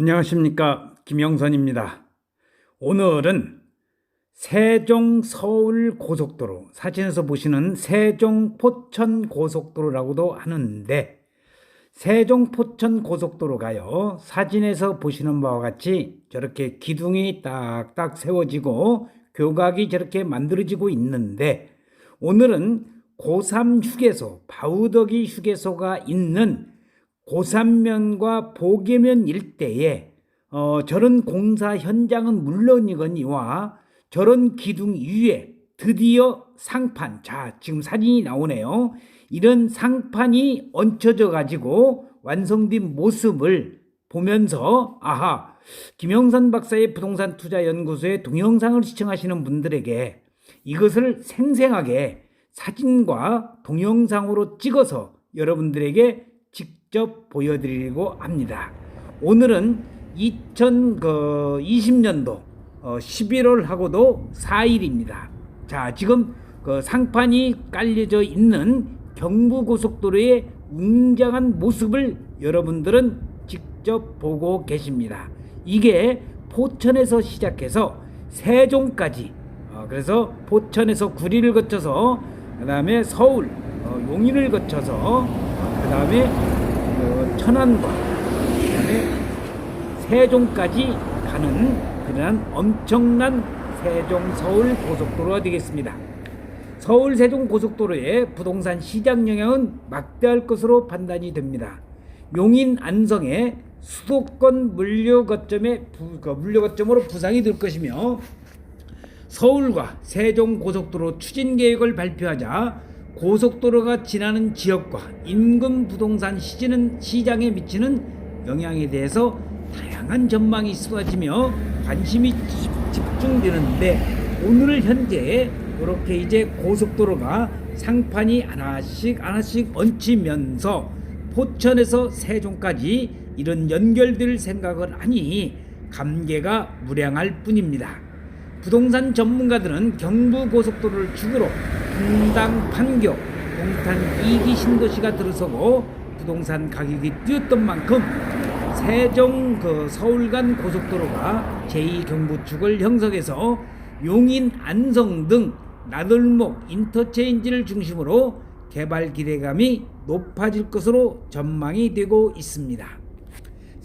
안녕하십니까 김영선입니다. 오늘은 세종 서울 고속도로 사진에서 보시는 세종 포천 고속도로라고도 하는데 세종 포천 고속도로가요 사진에서 보시는 바와 같이 저렇게 기둥이 딱딱 세워지고 교각이 저렇게 만들어지고 있는데 오늘은 고3 휴게소 바우더기 휴게소가 있는 고산면과 보계면 일대에 어, 저런 공사 현장은 물론이거니와 저런 기둥 위에 드디어 상판, 자, 지금 사진이 나오네요. 이런 상판이 얹혀져 가지고 완성된 모습을 보면서 아하, 김영선 박사의 부동산 투자 연구소의 동영상을 시청하시는 분들에게 이것을 생생하게 사진과 동영상으로 찍어서 여러분들에게 직접 보여드리려고 합니다. 오늘은 2020년도 11월하고도 4일입니다. 자, 지금 그 상판이 깔려져 있는 경부고속도로의 웅장한 모습을 여러분들은 직접 보고 계십니다. 이게 포천에서 시작해서 세종까지 어, 그래서 포천에서 구리를 거쳐서 그 다음에 서울 어, 용인을 거쳐서 그 다음에 어, 천안과 세종까지 가는 그런 엄청난 세종 서울 고속도로가 되겠습니다. 서울 세종 고속도로의 부동산 시장 영향은 막대할 것으로 판단이 됩니다. 용인 안성의 수도권 물류 거점의 부, 그 물류 거점으로 부상이 될 것이며 서울과 세종 고속도로 추진 계획을 발표하자 고속도로가 지나는 지역과 인근 부동산 시지는 시장에 미치는 영향에 대해서 다양한 전망이 쏟아지며 관심이 집중되는데 오늘 현재 이렇게 이제 고속도로가 상판이 하나씩 하나씩 얹히면서 포천에서 세종까지 이런 연결될 생각을 하니 감개가 무량할 뿐입니다. 부동산 전문가들은 경부고속도로를 축으로 분당 판교, 동탄 이기 신도시가 들어서고 부동산 가격이 뛰었던 만큼 세종 그 서울 간 고속도로가 제2경부축을 형성해서 용인 안성 등 나들목 인터체인지를 중심으로 개발 기대감이 높아질 것으로 전망이 되고 있습니다.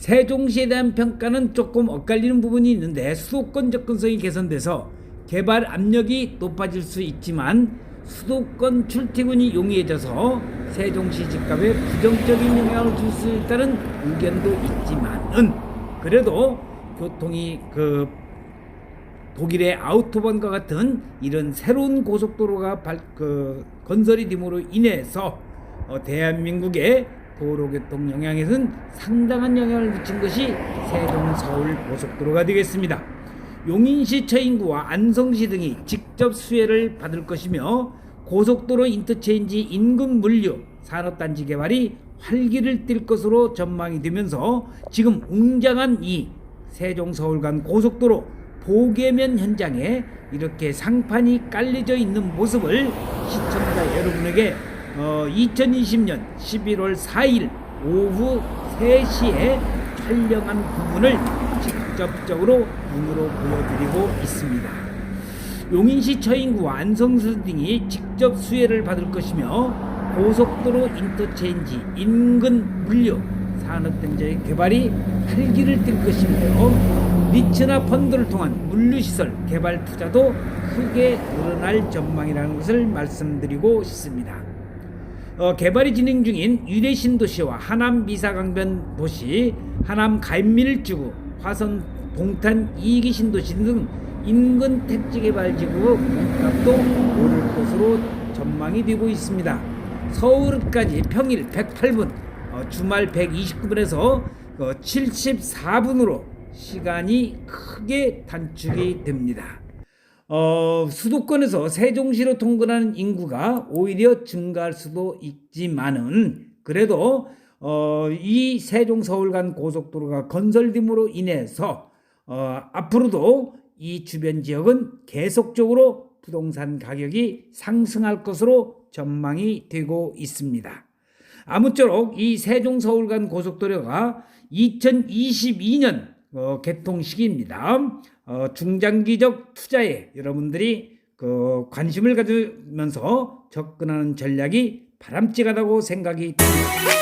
세종시에 대한 평가는 조금 엇갈리는 부분이 있는데 수도권 접근성이 개선돼서 개발 압력이 높아질 수 있지만 수도권 출퇴근이 용이해져서 세종시 집값에 부정적인 영향을 줄 수 있다는 의견도 있지만은 그래도 교통이 그 독일의 아우토반과 같은 이런 새로운 고속도로가 발, 그 건설이 됨으로 인해서 어, 대한민국의 도로교통 영향에는 상당한 영향을 미친 것이 세종 서울 고속도로가 되겠습니다. 용인시 처인구와 안성시 등이 직접 수혜를 받을 것이며 고속도로 인터체인지 인근 물류 산업단지 개발이 활기를 띨 것으로 전망이 되면서 지금 웅장한 이 세종 서울 간 고속도로 보계면 현장에 이렇게 상판이 깔려져 있는 모습을 시청자 여러분에게 어, 2020년 11월 4일 오후 3시에 촬영한 부분을 직접적으로 눈으로 보여드리고 있습니다. 용인시 처인구와 안성수 등이 직접 수혜를 받을 것이며 고속도로 인터체인지 인근 물류 산업단지의 개발이 활기를 띨 것이며 리츠나 펀드를 통한 물류시설 개발 투자도 크게 늘어날 전망이라는 것을 말씀드리고 싶습니다. 어, 개발이 진행 중인 유래신도시와 하남 미사강변 도시, 하남 가인밀주구, 화성 동탄 이기 신도시 등 인근 택지 개발 지구 몸값도 오를 것으로 전망이 되고 있습니다. 서울까지 평일 108분, 어, 주말 129분에서 어, 74분으로 시간이 크게 단축이 됩니다. 어, 수도권에서 세종시로 통근하는 인구가 오히려 증가할 수도 있지만은 그래도 어, 이 세종 서울 간 고속도로가 건설됨으로 인해서 어, 앞으로도 이 주변 지역은 계속적으로 부동산 가격이 상승할 것으로 전망이 되고 있습니다. 아무쪼록 이 세종 서울 간 고속도로가 2022년 어, 개통 시기입니다. 어, 중장기적 투자에 여러분들이 그 관심을 가지면서 접근하는 전략이 바람직하다고 생각이 듭니다.